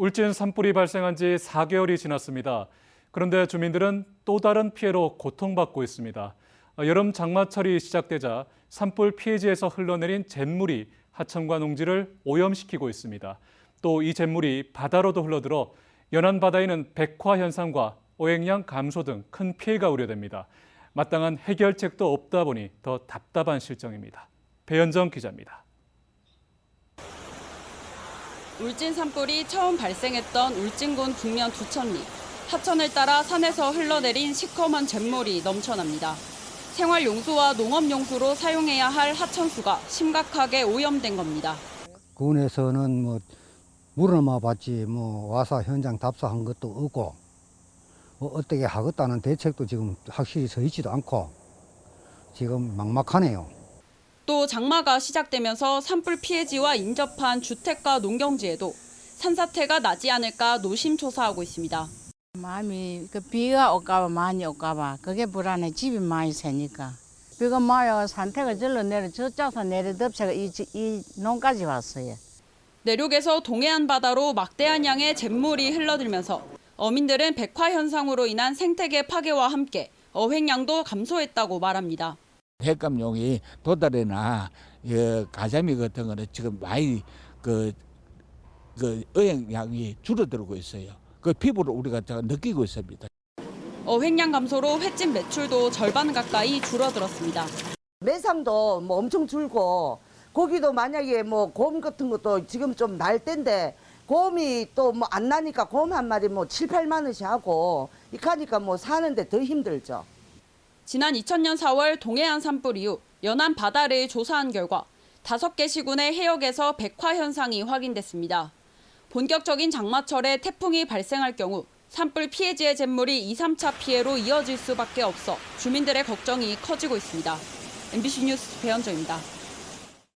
울진 산불이 발생한 지 4개월이 지났습니다. 그런데 주민들은 또 다른 피해로 고통받고 있습니다. 어, 여름 장마철이 시작되자 산불 피해지에서 흘러내린 잿물이 하천과 농지를 오염시키고 있습니다. 또 이 잿물이 바다로도 흘러들어 연안 바다에는 백화 현상과 오행량 감소 등 큰 피해가 우려됩니다. 마땅한 해결책도 없다 보니 더 답답한 실정입니다. 배현정 기자입니다. 울진 산불이 처음 발생했던 울진군 북면 두천리. 하천을 따라 산에서 흘러내린 시커먼 잿물이 넘쳐납니다. 생활 용수와 농업 용수로 사용해야 할 하천수가 심각하게 오염된 겁니다. 군에서는 뭐 물어만 봤지 뭐 와서 현장 답사한 것도 없고 뭐 어떻게 하겠다는 대책도 지금 확실히 서 있지도 않고 지금 막막하네요. 또 장마가 시작되면서 산불 피해지와 인접한 주택가 농경지에도 산사태가 나지 않을까 노심초사하고 있습니다. 마음이 그 비가 올까봐 많이 올까봐 그게 불안해 집이 많이 새니까 비가 마요 산태가 절로 내려 저쪽서 내려 덮쳐가 이, 지- 이 농까지 왔어요. 내륙에서 동해안 바다로 막대한 양의 잿물이 흘러들면서 어민들은 백화 현상으로 인한 생태계 파괴와 함께 어획량도 감소했다고 말합니다. 핵감용이 도달이나 예, 가자미 같은 거는 지금 많이 그, 그 어행량이 줄어들고 있어요. 그 피부로 우리가 저 느끼고 있습니다. 어획량 감소로 횟집 매출도 절반 가까이 줄어들었습니다. 매상도 뭐 엄청 줄고 고기도 만약에 뭐 곰 같은 것도 지금 좀날 때인데 곰이 또 뭐 안 나니까 곰 한 마리 뭐 7, 8만 원씩 하고 이카니까 뭐 사는데 더 힘들죠. 지난 2000년 4월 동해안 산불 이후 연안 바다를 조사한 결과 5개 시군의 해역에서 백화 현상이 확인됐습니다. 본격적인 장마철에 태풍이 발생할 경우 산불 피해지의 잿물이 2, 3차 피해로 이어질 수밖에 없어 주민들의 걱정이 커지고 있습니다. MBC 뉴스 배현정입니다.